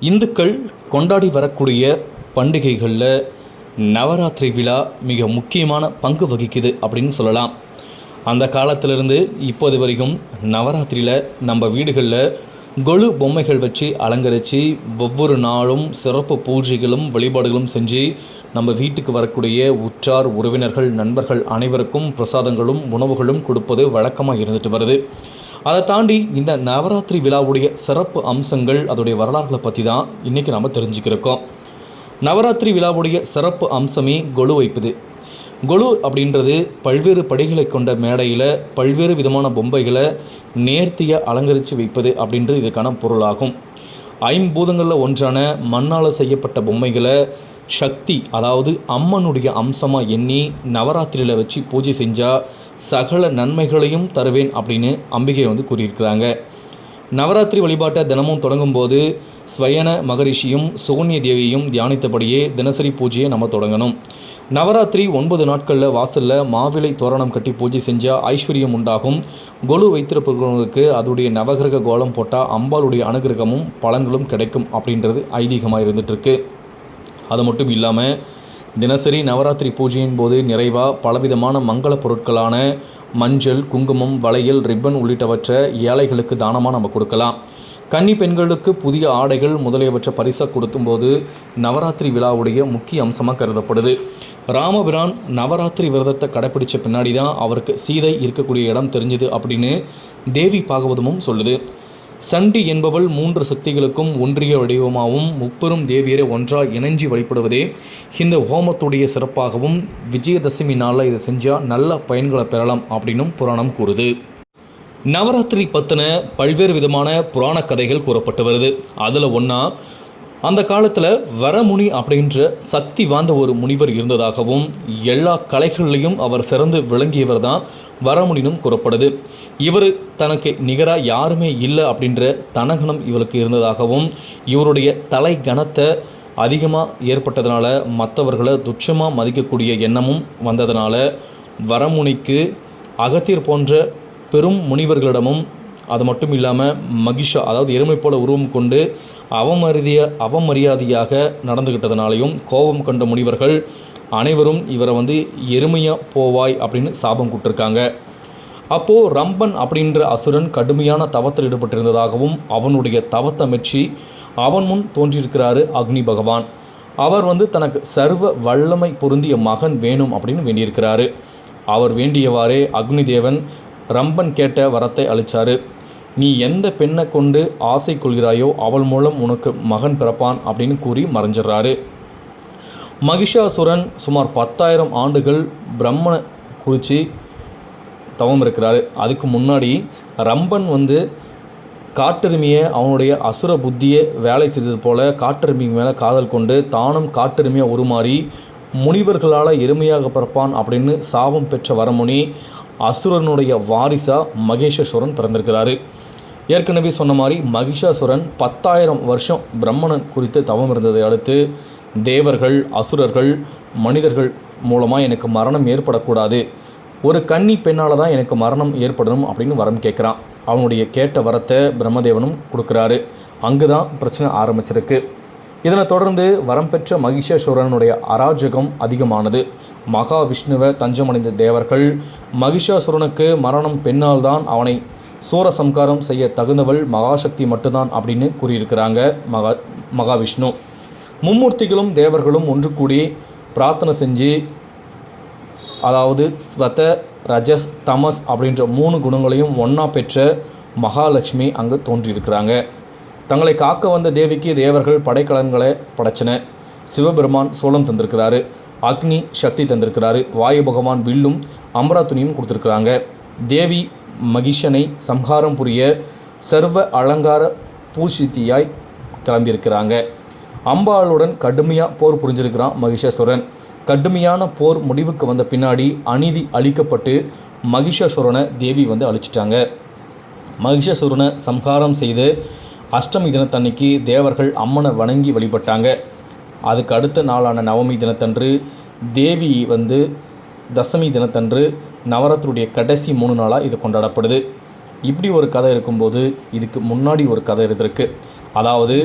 இந்துக்கள் கொண்டாடி வரக்கூடிய பண்டிகைகளில் நவராத்திரி விழா மிக முக்கியமான பங்கு வகிக்குது அப்படின்னு சொல்லலாம். அந்த காலத்திலிருந்து இப்போது வரைக்கும் நவராத்திரியில் நம்ம வீடுகளில் கொலு பொம்மைகள் வச்சு அலங்கரித்து ஒவ்வொரு நாளும் சிறப்பு பூஜைகளும் வழிபாடுகளும் செஞ்சு நம்ம வீட்டுக்கு வரக்கூடிய உற்றார் உறவினர்கள் நண்பர்கள் அனைவருக்கும் பிரசாதங்களும் உணவுகளும் கொடுப்பது வழக்கமாக இருந்துட்டு வருது. அதை தாண்டி இந்த நவராத்திரி விழாவுடைய சிறப்பு அம்சங்கள் அதோடைய வரலாறுகளை பற்றி தான் இன்றைக்கி நம்ம தெரிஞ்சுக்கிறோம் நவராத்திரி விழாவுடைய சிறப்பு அம்சமே கொலு வைப்பது. கொலு அப்படின்றது பல்வேறு படிகளை கொண்ட மேடையில் பல்வேறு விதமான பொம்மைகளை நேர்த்தியாக அலங்கரித்து வைப்பது அப்படின்றது இதுக்கான பொருளாகும். ஐம்பூதங்களில் ஒன்றான மண்ணால் செய்யப்பட்ட பொம்மைகளை சக்தி அதாவது அம்மனுடைய அம்சமாக எண்ணி நவராத்திரியில் வச்சு பூஜை செஞ்சால் சகல நன்மைகளையும் தருவேன் அப்படின்னு அம்பிகை வந்து கூறியிருக்கிறாங்க. நவராத்திரி வழிபாட்டை தினமும் தொடங்கும்போது ஸ்வயன மகரிஷியும் சுகன்ய தேவியையும் தியானித்தபடியே தினசரி பூஜையை நம்ம தொடங்கணும். நவராத்திரி ஒன்பது நாட்களில் வாசலில் மாவிலை தோரணம் கட்டி பூஜை செஞ்சால் ஐஸ்வர்யம் உண்டாகும். கொலு வைத்திருப்பவர்களுக்கு அதோடைய நவகிரக கோலம் போட்டால் அம்பாளுடைய அனுகிரகமும் பலன்களும் கிடைக்கும் அப்படின்றது ஐதீகமாக இருந்துகிட்ருக்கு அது மட்டும் இல்லாமல் தினசரி நவராத்திரி பூஜையின் போது நிறைவாக பலவிதமான மங்கள பொருட்களான மஞ்சள் குங்குமம் வளையல் ரிப்பன் உள்ளிட்டவற்றை ஏழைகளுக்கு தானமாக நம்ம கொடுக்கலாம். கன்னி பெண்களுக்கு புதிய ஆடைகள் முதலியவற்றை பரிசாக கொடுக்கும்போது நவராத்திரி விழாவுடைய முக்கிய அம்சமாக கருதப்படுது. ராமபிரான் நவராத்திரி விரதத்தை கடைப்பிடிச்ச பின்னாடி தான் அவருக்கு சீதை இருக்கக்கூடிய இடம் தெரிஞ்சுது அப்படின்னு தேவி பாகவதமும் சொல்லுது. சண்டி என்பவள் மூன்று சக்திகளுக்கும் ஒன்றிய வடிவமாகவும் முப்பெரும் தேவியரை ஒன்றாக இணைஞ்சி வழிபடுவதே இந்த ஹோமத்துடைய சிறப்பாகவும் விஜயதசமி நாளில் இதை செஞ்சால் நல்ல பயன்களை பெறலாம் அப்படின்னும் புராணம் கூறுது. நவராத்திரி பற்றின பல்வேறு விதமான புராண கதைகள் கூறப்பட்டு வருது. அதில் ஒன்றா அந்த காலத்தில் வரமுனி அப்படின்ற சக்தி வாய்ந்த ஒரு முனிவர் இருந்ததாகவும் எல்லா கலைகள்லையும் அவர் சிறந்து விளங்கியவர் தான் வரமுனினும் கூறப்படுது. இவர் தனக்கு நிகராக யாருமே இல்லை அப்படின்ற தனகணம் இவருக்கு இருந்ததாகவும் இவருடைய தலை கணத்தை அதிகமாக ஏற்பட்டதுனால மற்றவர்களை துச்சமாக மதிக்கக்கூடிய எண்ணமும் வந்ததுனால வரமுனிக்கு அகத்தியர் போன்ற பெரும் முனிவர்களிடமும் அது மட்டும் இல்லாமல் மகிஷா அதாவது எருமை போல உருவம் கொண்டு அவமரிதிய அவமரியாதையாக நடந்துக்கிட்டதுனாலையும் கோபம் கண்ட முனிவர்கள் அனைவரும் இவரை வந்து எருமையாக போவாய் அப்படின்னு சாபம் கொடுத்துருக்காங்க அப்போது ரம்பன் அப்படின்ற அசுரன் கடுமையான தவத்தில் ஈடுபட்டிருந்ததாகவும் அவனுடைய தவத்தை மெச்சி அவன் முன் தோன்றியிருக்கிறாரு அக்னி பகவான். அவர் வந்து தனக்கு சர்வ வல்லமை பொருந்திய மகன் வேணும் அப்படின்னு வேண்டியிருக்கிறாரு. அவர் வேண்டியவாறே அக்னி தேவன் ரம்பன் கேட்ட வரத்தை அளித்தார் நீ எந்த பெண்ணை கொண்டு ஆசை கொள்கிறாயோ அவள் மூலம் உனக்கு மகன் பிறப்பான் அப்படின்னு கூறி மறைஞ்சிடுறாரு. மகிஷாசுரன் சுமார் பத்தாயிரம் ஆண்டுகள் பிரம்மனை குறித்து தவம் இருக்கிறாரு. அதுக்கு முன்னாடி ரம்பன் வந்து காட்டெருமையை அவனுடைய அசுர புத்தியை வேலை செய்தது போல காட்டெருமை மேலே காதல் கொண்டு தானும் காட்டெருமையாக உருமாறி முனிவர்களால் எருமையாக பிறப்பான் அப்படின்னு சாபம் பெற்ற வரமுனி அசுரனுடைய வாரிசா மகேஷேஸ்வரன் பிறந்திருக்கிறாரு. ஏற்கனவே சொன்ன மாதிரி மகிஷாசுரன் பத்தாயிரம் வருஷம் பிரம்மணன் குறித்து தவம் இருந்ததை அடுத்து தேவர்கள் அசுரர்கள் மனிதர்கள் மூலமாக எனக்கு மரணம் ஏற்படக்கூடாது. ஒரு கன்னி பெண்ணால் தான் எனக்கு மரணம் ஏற்படணும் அப்படின்னு வரம் கேட்குறான். அவனுடைய கேட்ட வரத்தை பிரம்மதேவனும் கொடுக்குறாரு. அங்கு தான் பிரச்சனை ஆரம்பிச்சிருக்கு. இதனைத் தொடர்ந்து வரம்பெற்ற மகிஷாசுரனுடைய அராஜகம் அதிகமானது. மகாவிஷ்ணுவை தஞ்சமடைந்த தேவர்கள் மகிஷாசுரனுக்கு மரணம் பெண்ணால் தான் அவனை சூரசம்காரம் செய்ய தகுந்தவள் மகாசக்தி மட்டும்தான் அப்படின்னு கூறியிருக்கிறாங்க மகா மகாவிஷ்ணு. மும்மூர்த்திகளும் தேவர்களும் ஒன்று கூடி பிரார்த்தனை செஞ்சு அதாவது ஸ்வத ரஜஸ் தமஸ் அப்படின்ற மூணு குணங்களையும் ஒன்றா பெற்ற மகாலட்சுமி அங்கு தோன்றியிருக்கிறாங்க. தங்களை காக்க வந்த தேவிக்கு தேவர்கள் படைக்கலன்களை படைச்சன. சிவபெருமான் சோளம் தந்திருக்கிறாரு. அக்னி சக்தி தந்திருக்கிறாரு. வாயு பகவான் வில்லும் அம்பரா துணியும் கொடுத்துருக்குறாங்க. தேவி மகிஷனை சம்ஹாரம் புரிய சர்வ அலங்கார பூசித்தியாய் கிளம்பியிருக்கிறாங்க. அம்பாளுடன் கடுமையாக போர் புரிஞ்சிருக்கிறான் மகிஷாசுரன் கடுமையான போர் முடிவுக்கு வந்த பின்னாடி அநீதி அழிக்கப்பட்டு மகிஷாசுரனை தேவி வந்து அழிச்சிட்டாங்க. மகிஷாசுரனை சம்ஹாரம் செய்து அஷ்டமி தினத்தன்னைக்கு தேவர்கள் அம்மனை வணங்கி வழிபட்டாங்க. அதுக்கு அடுத்த நாளான நவமி தினத்தன்று தேவி வந்து தசமி தினத்தன்று நவரத்தினுடைய கடைசி மூணு நாளாக இது கொண்டாடப்படுது. இப்படி ஒரு கதை இருக்கும்போது இதுக்கு முன்னாடி ஒரு கதை இருந்திருக்கு. அதாவது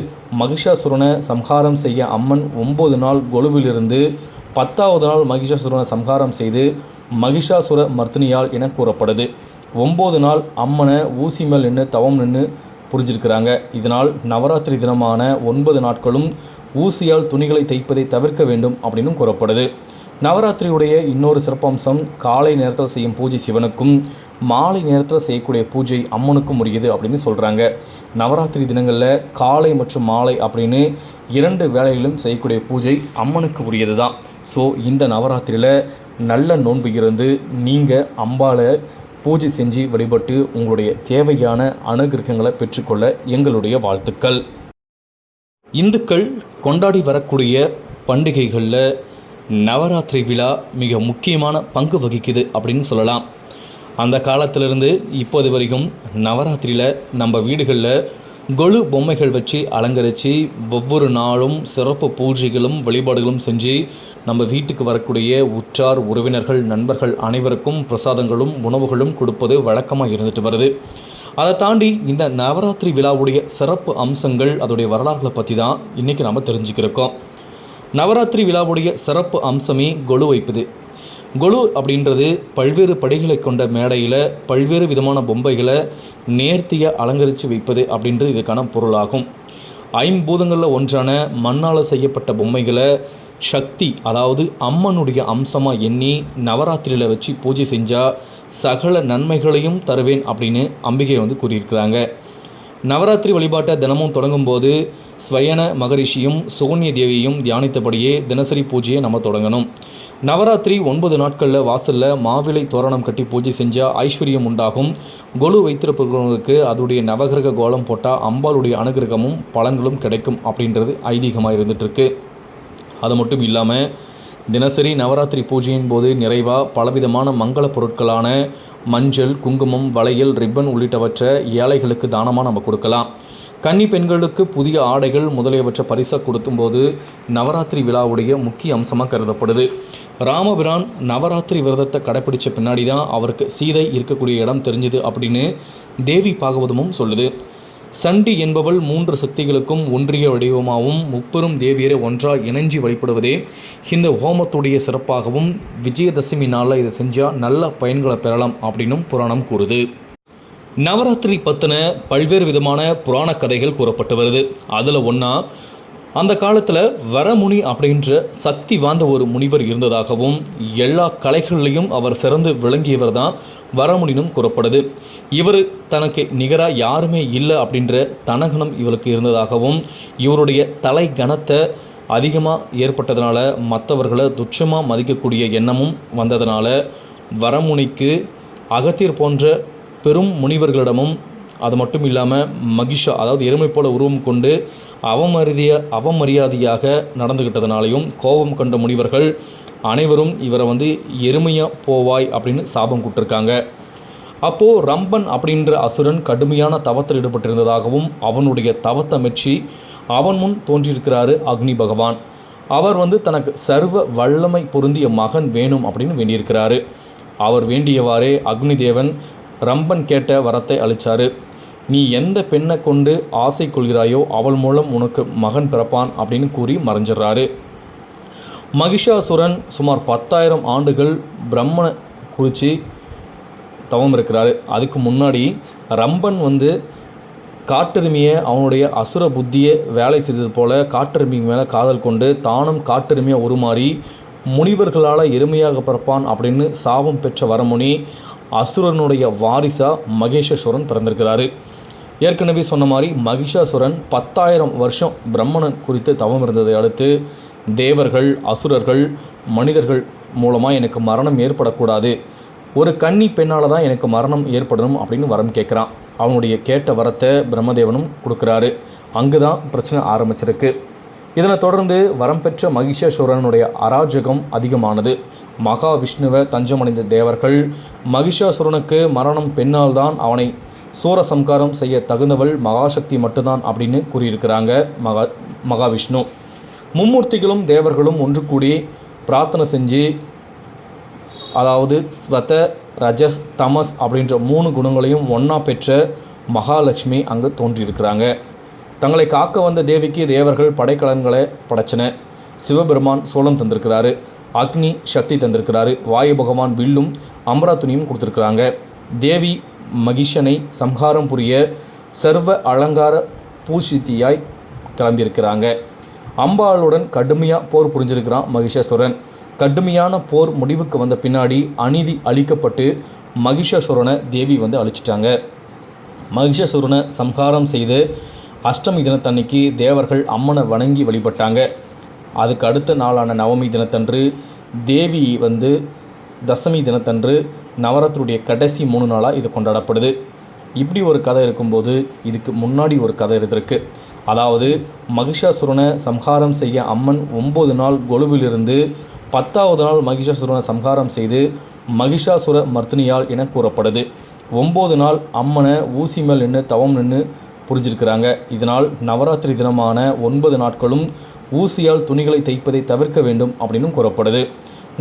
மகிஷாசுரனை சம்ஹாரம் செய்ய அம்மன் ஒம்பது நாள் கொலுவிலிருந்து பத்தாவது நாள் மகிஷாசுரனை சம்ஹாரம் செய்து மகிஷாசுர மர்த்தினியால் என கூறப்படுது. ஒம்பது நாள் அம்மனை ஊசி மேல் நின்று தவம் நின்று புரிஞ்சிருக்கிறாங்க. இதனால் நவராத்திரி தினமான ஒன்பது நாட்களும் ஊசியால் துணிகளை தைப்பதை தவிர்க்க வேண்டும் அப்படின்னும் கூறப்படுது. நவராத்திரியுடைய இன்னொரு சிறப்பம்சம் காலை நேரத்தில் செய்யும் பூஜை சிவனுக்கும் மாலை நேரத்தில் செய்யக்கூடிய பூஜை அம்மனுக்கும் உரியது அப்படின்னு சொல்கிறாங்க நவராத்திரி தினங்களில் காலை மற்றும் மாலை அப்படின்னு இரண்டு வேளைகளிலும் செய்யக்கூடிய பூஜை அம்மனுக்கு உரியது தான் ஸோ இந்த நவராத்திரியில் நல்ல நோன்பு இருந்து நீங்கள் அம்பாவை பூஜை செஞ்சு வழிபட்டு உங்களுடைய தேவையான அனுகிரகங்களை பெற்றுக்கொள்ள எங்களுடைய வாழ்த்துக்கள். இந்துக்கள் கொண்டாடி வரக்கூடிய பண்டிகைகளில் நவராத்திரி விழா மிக முக்கியமான பங்கு வகிக்குது அப்படின்னு சொல்லலாம். அந்த காலத்திலிருந்து இப்போது வரைக்கும் நவராத்திரியில் நம்ம வீடுகளில் கொலு பொம்மைகள் வச்சு அலங்கரித்து ஒவ்வொரு நாளும் சிறப்பு பூஜைகளும் வழிபாடுகளும் செஞ்சு நம்ம வீட்டுக்கு வரக்கூடிய உற்றார் உறவினர்கள் நண்பர்கள் அனைவருக்கும் பிரசாதங்களும் உணவுகளும் கொடுப்பது வழக்கமாக இருந்துட்டு வருது. அதை தாண்டி இந்த நவராத்திரி விழாவுடைய சிறப்பு அம்சங்கள் அதோடைய வரலாறுகளை பற்றி தான் இன்றைக்கி நாம் தெரிஞ்சுக்கிறோம் நவராத்திரி விழாவுடைய சிறப்பு அம்சமே கொலு வைப்பது. கொலு அப்படின்றது பல்வேறு படிகளை கொண்ட மேடையில் பல்வேறு விதமான பொம்மைகளை நேர்த்தியாக அலங்கரித்து வைப்பது அப்படின்றது இதுக்கான பொருளாகும். ஐம்பூதங்களில் ஒன்றான மண்ணால் செய்யப்பட்ட பொம்மைகளை சக்தி அதாவது அம்மனுடைய அம்சமாக எண்ணி நவராத்திரியில் வச்சு பூஜை செஞ்சால் சகல நன்மைகளையும் தருவேன் அப்படின்னு அம்பிகை வந்து கூறியிருக்கிறாங்க. நவராத்திரி வழிபாட்டை தினமும் தொடங்கும் போது ஸ்வயன மகரிஷியும் சுகன்ய தேவியையும் தியானித்தபடியே தினசரி பூஜையை நம்ம தொடங்கணும். நவராத்திரி ஒன்பது நாட்களில் வாசலில் மாவிலை தோரணம் கட்டி பூஜை செஞ்சால் ஐஸ்வர்யம் உண்டாகும். கொலு வைத்திருப்பவர்களுக்கு அதோடைய நவகிரக கோலம் போட்டால் அம்பாளுடைய அனுகிரகமும் பலன்களும் கிடைக்கும் அப்படின்றது ஐதீகமாக இருந்துகிட்ருக்கு அது மட்டும் இல்லாமல் தினசரி நவராத்திரி பூஜையின் போது நிறைவாக பலவிதமான மங்கள பொருட்களான மஞ்சள் குங்குமம் வளையல் ரிப்பன் உள்ளிட்டவற்றை ஏழைகளுக்கு தானமாக நம்ம கொடுக்கலாம். கன்னி பெண்களுக்கு புதிய ஆடைகள் முதலியவற்றை பரிசாக கொடுக்கும்போது நவராத்திரி விழாவுடைய முக்கிய அம்சமாக கருதப்படுது. ராமபிரான் நவராத்திரி விரதத்தை கடைப்பிடிச்ச பின்னாடி தான் அவருக்கு சீதை இருக்கக்கூடிய இடம் தெரிஞ்சுது அப்படின்னு தேவி பாகவதமும் சொல்லுது. சண்டி என்பவள் மூன்று சக்திகளுக்கும் ஒன்றிய வடிவமாகவும் முப்பெரும் தேவியரை ஒன்றாக இணைஞ்சி வழிபடுவதே இந்த ஹோமத்துடைய சிறப்பாகவும் விஜயதசமி நாளில் இதை செஞ்சால் நல்ல பயன்களை பெறலாம் அப்படின்னும் புராணம் கூறுது. நவராத்திரி பற்றின பல்வேறு விதமான புராண கதைகள் கூறப்பட்டு வருது. அதில் ஒன்றா அந்த காலத்தில் வரமுனி அப்படின்ற சக்தி வாய்ந்த ஒரு முனிவர் இருந்ததாகவும் எல்லா கலைகள்லையும் அவர் சிறந்து விளங்கியவர் தான் வரமுனினும் கூறப்படுது. இவர் தனக்கு நிகராக யாருமே இல்லை அப்படின்ற தனகணம் இவருக்கு இருந்ததாகவும் இவருடைய தலை கணத்தை அதிகமாக ஏற்பட்டதுனால மற்றவர்களை துச்சமாக மதிக்கக்கூடிய எண்ணமும் வந்ததுனால வரமுனிக்கு அகத்தியர் போன்ற பெரும் முனிவர்களிடமும் அது மட்டும் இல்லாமல் மகிஷா அதாவது எருமை போல உருவம் கொண்டு அவமரிதிய அவமரியாதையாக நடந்துக்கிட்டதுனாலையும் கோபம் கொண்ட முனிவர்கள் அனைவரும் இவரை வந்து எருமையாக போவாய் அப்படின்னு சாபம் கொடுத்துருக்காங்க அப்போது ரம்பன் அப்படின்ற அசுரன் கடுமையான தவத்தில் ஈடுபட்டிருந்ததாகவும் அவனுடைய தவத்தை மெச்சி அவன் முன் தோன்றியிருக்கிறாரு அக்னி பகவான். அவர் வந்து தனக்கு சர்வ வல்லமை பொருந்திய மகன் வேணும் அப்படின்னு வேண்டியிருக்கிறாரு. அவர் வேண்டியவாறே அக்னி தேவன் ரம்பன் கேட்ட வரத்தை அளித்தார் நீ எந்த பெண்ணை கொண்டு ஆசை கொள்கிறாயோ அவள் மூலம் உனக்கு மகன் பிறப்பான் அப்படின்னு கூறி மறைஞ்சிடுறாரு. மகிஷாசுரன் சுமார் பத்தாயிரம் ஆண்டுகள் பிரம்மனை குறித்து தவம் இருக்கிறாரு. அதுக்கு முன்னாடி ரம்பன் வந்து காட்டெருமையை அவனுடைய அசுர புத்தியை வேலை செய்தது போல காட்டெருமை மேலே காதல் கொண்டு தானும் காட்டெருமையாக உருமாறி முனிவர்களால் எருமையாக பிறப்பான் அப்படின்னு சாபம் பெற்ற வரமுனி அசுரனுடைய வாரிசாக மகேஷஸ்வரன் பிறந்திருக்கிறாரு. ஏற்கனவே சொன்ன மாதிரி மகிஷாசுரன் பத்தாயிரம் வருஷம் பிரம்மணன் குறித்து தவம் இருந்ததை அடுத்து தேவர்கள் அசுரர்கள் மனிதர்கள் மூலமாக எனக்கு மரணம் ஏற்படக்கூடாது. ஒரு கன்னி பெண்ணால் தான் எனக்கு மரணம் ஏற்படணும் அப்படின்னு வரம் கேட்குறான். அவனுடைய கேட்ட வரத்தை பிரம்மதேவனும் கொடுக்குறாரு. அங்கு தான் பிரச்சனை ஆரம்பிச்சிருக்கு. இதனைத் தொடர்ந்து வரம் பெற்ற மகிஷாசுரனுடைய அராஜகம் அதிகமானது. மகாவிஷ்ணுவை தஞ்சமடைந்த தேவர்கள் மகிஷாசுரனுக்கு மரணம் பெண்ணால் தான் அவனை சூரசம்காரம் செய்ய தகுந்தவள் மகாசக்தி மட்டும்தான் அப்படின்னு கூறியிருக்கிறாங்க மகா மகாவிஷ்ணு. மும்மூர்த்திகளும் தேவர்களும் ஒன்று கூடி பிரார்த்தனை செஞ்சு அதாவது ஸ்வத ரஜஸ் தமஸ் அப்படின்ற மூணு குணங்களையும் ஒன்றா பெற்ற மகாலட்சுமி அங்கே தோன்றியிருக்கிறாங்க. தங்களை காக்க வந்த தேவிக்கு தேவர்கள் படைக்கலன்களை படைச்சன. சிவபெருமான் சோளம் தந்திருக்கிறாரு. அக்னி சக்தி தந்திருக்கிறாரு. வாயு பகவான் வில்லும் அம்பரா துணியும் கொடுத்துருக்குறாங்க. தேவி மகிஷனை சம்ஹாரம் புரிய சர்வ அலங்கார பூசித்தியாய் கிளம்பியிருக்கிறாங்க. அம்பாளுடன் கடுமையாக போர் புரிஞ்சிருக்கிறான் மகிஷாசுரன் கடுமையான போர் முடிவுக்கு வந்த பின்னாடி அநீதி அழிக்கப்பட்டு மகிஷாசுரனை தேவி வந்து அழிச்சிட்டாங்க. மகிஷாசுரனை சம்ஹாரம் செய்து அஷ்டமி தினத்தன்னைக்கு தேவர்கள் அம்மனை வணங்கி வழிபட்டாங்க. அதுக்கு அடுத்த நாளான நவமி தினத்தன்று தேவி வந்து தசமி தினத்தன்று நவராத்திரியுடைய கடைசி மூணு நாளாக இது கொண்டாடப்படுது. இப்படி ஒரு கதை இருக்கும்போது இதுக்கு முன்னாடி ஒரு கதை இருந்திருக்கு. அதாவது மகிஷாசுரனை சம்ஹாரம் செய்ய அம்மன் ஒம்பது நாள் கொலுவிலிருந்து பத்தாவது நாள் மகிஷாசுரனை சம்ஹாரம் செய்து மகிஷாசுர மர்த்தினியால் என கூறப்படுது. ஒம்பது நாள் அம்மனை ஊசி மேல் நின்று தவம் நின்று புரிஞ்சிருக்கிறாங்க. இதனால் நவராத்திரி தினமான ஒன்பது நாட்களும் ஊசியால் துணிகளை தைப்பதை தவிர்க்க வேண்டும் அப்படின்னும் கூறப்படுது.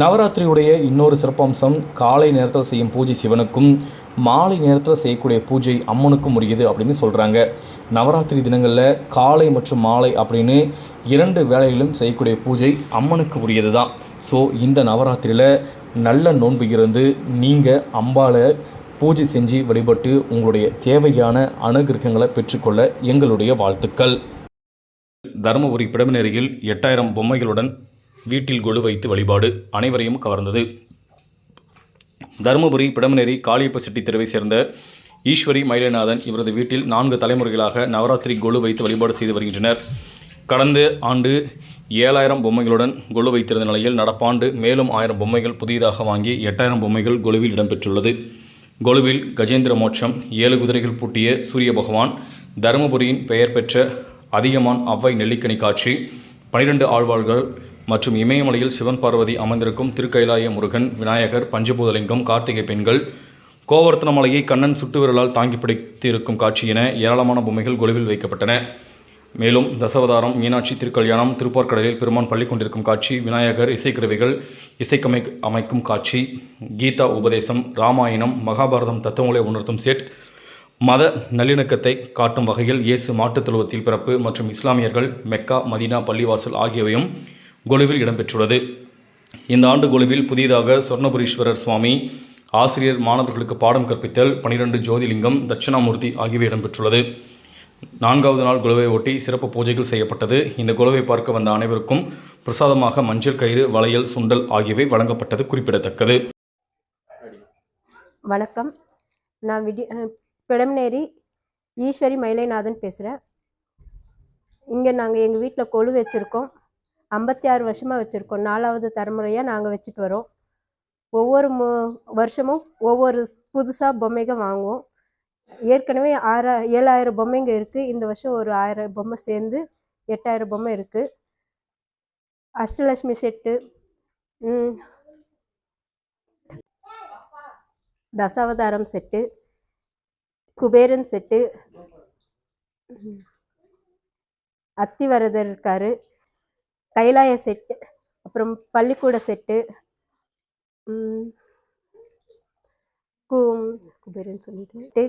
நவராத்திரியுடைய இன்னொரு சிறப்பம்சம் காலை நேரத்தில் செய்யும் பூஜை சிவனுக்கும் மாலை நேரத்தில் செய்யக்கூடிய பூஜை அம்மனுக்கும் உரியது அப்படின்னு சொல்கிறாங்க நவராத்திரி தினங்களில் காலை மற்றும் மாலை அப்படின்னு இரண்டு வேலைகளிலும் செய்யக்கூடிய பூஜை அம்மனுக்கு உரியது தான் ஸோ இந்த நவராத்திரியில் நல்ல நோன்பு இருந்து நீங்கள் அம்பாளை பூஜை செஞ்சு வழிபட்டு உங்களுடைய தேவையான அனுகிரகங்களை பெற்றுக்கொள்ள எங்களுடைய வாழ்த்துக்கள். தருமபுரி பிடமினரியில் எட்டாயிரம் பொம்மைகளுடன் வீட்டில் கொலு வைத்து வழிபாடு அனைவரையும் கவர்ந்தது. தருமபுரி பிடமினரி காளியப்ப செட்டி தெருவை சேர்ந்த ஈஸ்வரி மயிலநாதன் இவரது வீட்டில் நான்கு தலைமுறைகளாக நவராத்திரி கொலு வைத்து வழிபாடு செய்து வருகின்றனர். கடந்த ஆண்டு ஏழாயிரம் பொம்மைகளுடன் கொலு வைத்திருந்த நிலையில் நடப்பாண்டு மேலும் ஆயிரம் பொம்மைகள் புதிதாக வாங்கி எட்டாயிரம் பொம்மைகள் கொலுவில் இடம்பெற்றுள்ளது. கொலுவில் கஜேந்திர மோட்சம் ஏழு குதிரைகள் பூட்டிய சூரிய பகவான் தருமபுரியின் பெயர் பெற்ற அதியமான் அவ்வை நெல்லிக்கனி காட்சி பனிரெண்டு ஆழ்வாள்கள் மற்றும் இமயமலையில் சிவன் பார்வதி அமர்ந்திருக்கும் திருக்கைலாய முருகன் விநாயகர் பஞ்சபூதலிங்கம் கார்த்திகை பெண்கள் கோவர்த்தன மலையை கண்ணன் சுட்டு விரலால் தாங்கி பிடித்து இருக்கும் காட்சி என ஏராளமான பொம்மைகள் கொலுவில் வைக்கப்பட்டன. மேலும் தசவதாரம் மீனாட்சி திருக்கல்யாணம் திருப்பார்கடலில் பெருமான் பள்ளி கொண்டிருக்கும் காட்சி விநாயகர் இசைக்கருவிகள் இசைக்கமை அமைக்கும் காட்சி கீதா உபதேசம் ராமாயணம் மகாபாரதம் தத்துவங்களை உணர்த்தும் செட் மத நல்லிணக்கத்தை காட்டும் வகையில் இயேசு மாட்டுத் தொழுவத்தில் பிறப்பு மற்றும் இஸ்லாமியர்கள் மெக்கா மதீனா பள்ளிவாசல் ஆகியவையும் கொலுவில் இடம்பெற்றுள்ளது. இந்த ஆண்டு கொலுவில் புதிதாக சொர்ணபுரீஸ்வரர் சுவாமி ஆசிரியர் மாணவர்களுக்கு பாடம் கற்பித்தல் பனிரெண்டு ஜோதிலிங்கம் தட்சிணாமூர்த்தி ஆகியவை இடம்பெற்றுள்ளது. நான்காவது நாள் குழுவை ஒட்டி சிறப்பு பூஜைகள் செய்யப்பட்டது. இந்த குழுவை பார்க்க வந்த அனைவருக்கும் பிரசாதமாக மஞ்சள் கயிறு வளையல் சுண்டல் ஆகியவை வழங்கப்பட்டது குறிப்பிடத்தக்கது. வணக்கம். நான் விடி அஹ் பிடம்நேரி ஈஸ்வரி மயிலைநாதன் பேசுகிறேன் இங்கே நாங்கள் எங்கள் வீட்டில் கொழு வச்சுருக்கோம். ஐம்பத்தி ஆறு வருஷமாக வச்சுருக்கோம். நாலாவது தலைமுறையாக நாங்கள் வச்சுட்டு வரோம். ஒவ்வொரு மு வருஷமும் ஒவ்வொரு புதுசாக பொம்மைகள் வாங்குவோம். ஏற்கனவே ஆறா ஏழாயிரம் பொம்மைங்க இருக்குது இந்த வருஷம் ஒரு ஆயிரம் பொம்மை சேர்ந்து எட்டாயிரம் பொம்மை இருக்குது Ashtalakshmi set Dashavataram set Kuberan set Athivaradar இருக்காரு. கைலாய செட்டு அப்புறம் பள்ளிக்கூட செட்டு குபேரன் சொல்லிட்டு.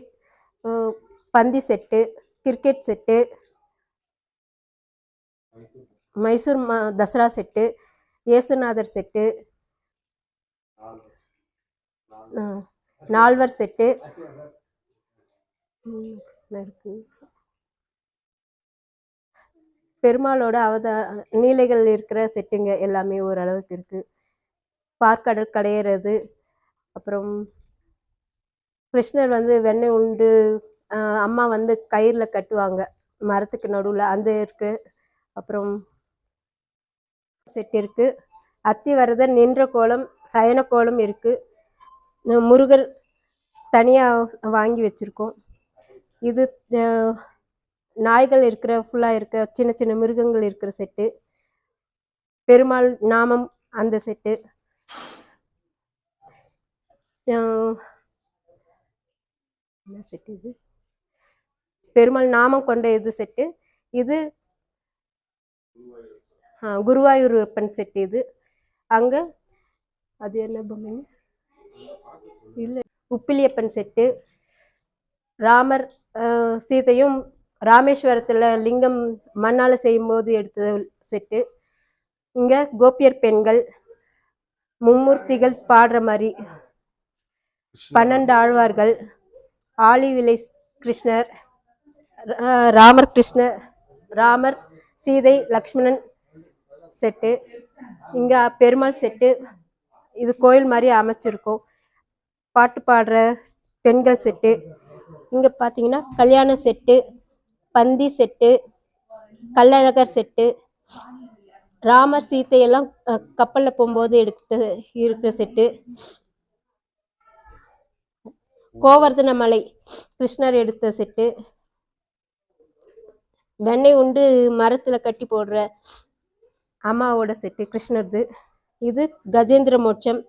பந்தி செட்டு கிரிக்கெட் செட்டு மைசூர் மா தசரா செட்டு இயேசுநாதர் செட்டு நால்வர் செட்டு. பெருமாளோட அவதா நீலைகள் இருக்கிற செட்டுங்க எல்லாமே ஓரளவுக்கு இருக்கு. பார்க்கடல் கடையிறது அப்புறம் கிருஷ்ணர் வந்து வெண்ணெய் உண்டு அம்மா வந்து கயிறில் கட்டுவாங்க. மரத்துக்கு நடுவில் அந்த இருக்கு. அப்புறம் செட் இருக்கு. அத்திவரதர் நின்ற கோலம் சயன கோலம் இருக்கு. முருகர் தனியாக வாங்கி வச்சிருக்கோம். இது நாய்கள் இருக்கிற ஃபுல்லாக இருக்க சின்ன சின்ன மிருகங்கள் இருக்கிற செட்டு. பெருமாள் நாமம் அந்த செட்டு. என்ன செட்டு இது? பெருமாள் நாமம் கொண்ட இது செட்டு இது குருவாயூரப்பன் செட்டு இது. அங்கே அது என்ன பொம்மை? இல்லை உப்பிலியப்பன் செட்டு ராமர் சீதையும் ராமேஸ்வரத்தில் லிங்கம் மண்ணால் செய்யும்போது எடுத்த செட்டு இங்கே கோபியர் பெண்கள் மும்மூர்த்திகள் பாடுற மாதிரி. பன்னெண்டு ஆழ்வார்கள். ஆழிவிலை கிருஷ்ணர் ராமர் கிருஷ்ணர் ராமர் சீதை லக்ஷ்மணன் செட்டு இங்கே பெருமாள் செட்டு இது கோயில் மாதிரி அமைச்சிருக்கோம். பாட்டு பாடுற பெண்கள் செட்டு இங்கே பார்த்தீங்கன்னா கல்யாண செட்டு பந்தி செட்டு கள்ளழகர் செட்டு ராமர் சீத்தையெல்லாம் கப்பலில் போகும்போது எடுத்து இருக்கிற செட்டு. கோவர்தன மலை கிருஷ்ணர் எடுத்த செட்டு. வெண்ணெய் உண்டு மரத்தில் கட்டி போடுற அம்மாவோட செட்டு கிருஷ்ணர்து. இது கஜேந்திர மோட்சம்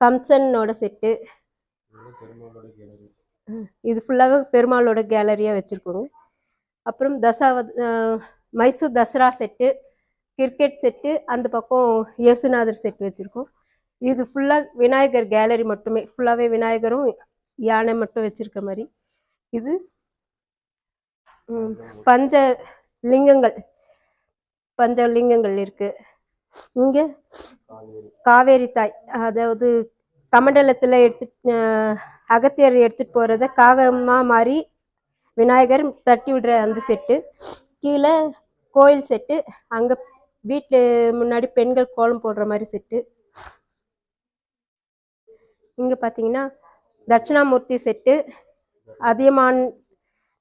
கம்சனோட செட்டு. இது ஃபுல்லாகவே பெருமாளோட கேலரியாக வச்சுருக்கோங்க. அப்புறம் தசாவத் Mysore Dasara set cricket set அந்த பக்கம் இயேசுநாதர் செட்டு வச்சுருக்கோம். இது ஃபுல்லாக விநாயகர் கேலரி மட்டுமே. ஃபுல்லாகவே விநாயகரும் யானை மட்டும் வச்சுருக்க மாதிரி. இது பஞ்ச லிங்கங்கள். பஞ்ச லிங்கங்கள் இருக்கு. இங்கே காவேரி. தாய் அதாவது கமண்டலத்தில் எடுத்து அகத்தியர் எடுத்துட்டு போகிறத காகமாக மாறி விநாயகர் தட்டி விடுற அந்த செட்டு. கீழே கோயில் செட்டு அங்கே வீட்டு முன்னாடி பெண்கள் கோலம் போடுற மாதிரி செட்டு. இங்கே பார்த்தீங்கன்னா தட்சிணாமூர்த்தி செட்டு அதியமான்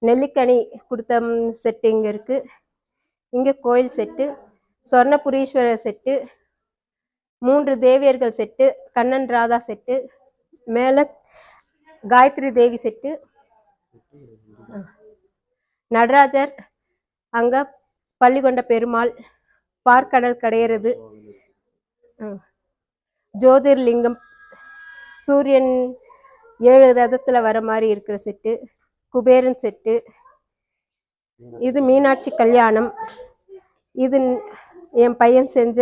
நெல்லிக்கனி கொடுத்த செட்டு இங்கே இருக்குது இங்கே கோயில் செட்டு சொர்ணபுரீஸ்வரர் செட்டு மூன்று தேவியர்கள் செட்டு கண்ணன் ராதா செட்டு மேலே காயத்ரி தேவி செட்டு நடராஜர் அங்கே பள்ளிகொண்ட பெருமாள் பார்க்கடல் கடையிறது. ஜோதிர்லிங்கம் சூரியன் ஏழு ரதத்தில் வர மாதிரி இருக்கிற செட்டு குபேரன் செட்டு இது மீனாட்சி கல்யாணம் இது என் பையன் செஞ்ச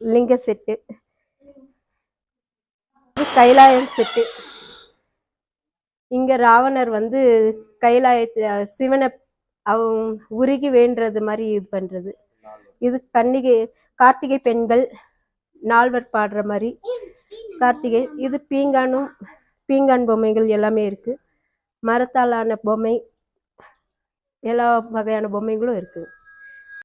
லிங்க செட்டு இது கைலாயம் செட்டு. இங்கே ராவணர் வந்து கைலாயத்தை சிவனை அவங்க உருகி வேண்டுறது மாதிரி இது பண்ணுறது இது கன்னிகை கார்த்திகை பெண்கள் நால்வர் பாடுற மாதிரி. கார்த்திகை இது பீங்கானும் பீங்கான் பொம்மைகள் எல்லாமே இருக்குது மரத்தாலான பொம்மை எல்லா வகையான பொம்மைகளும் இருக்குது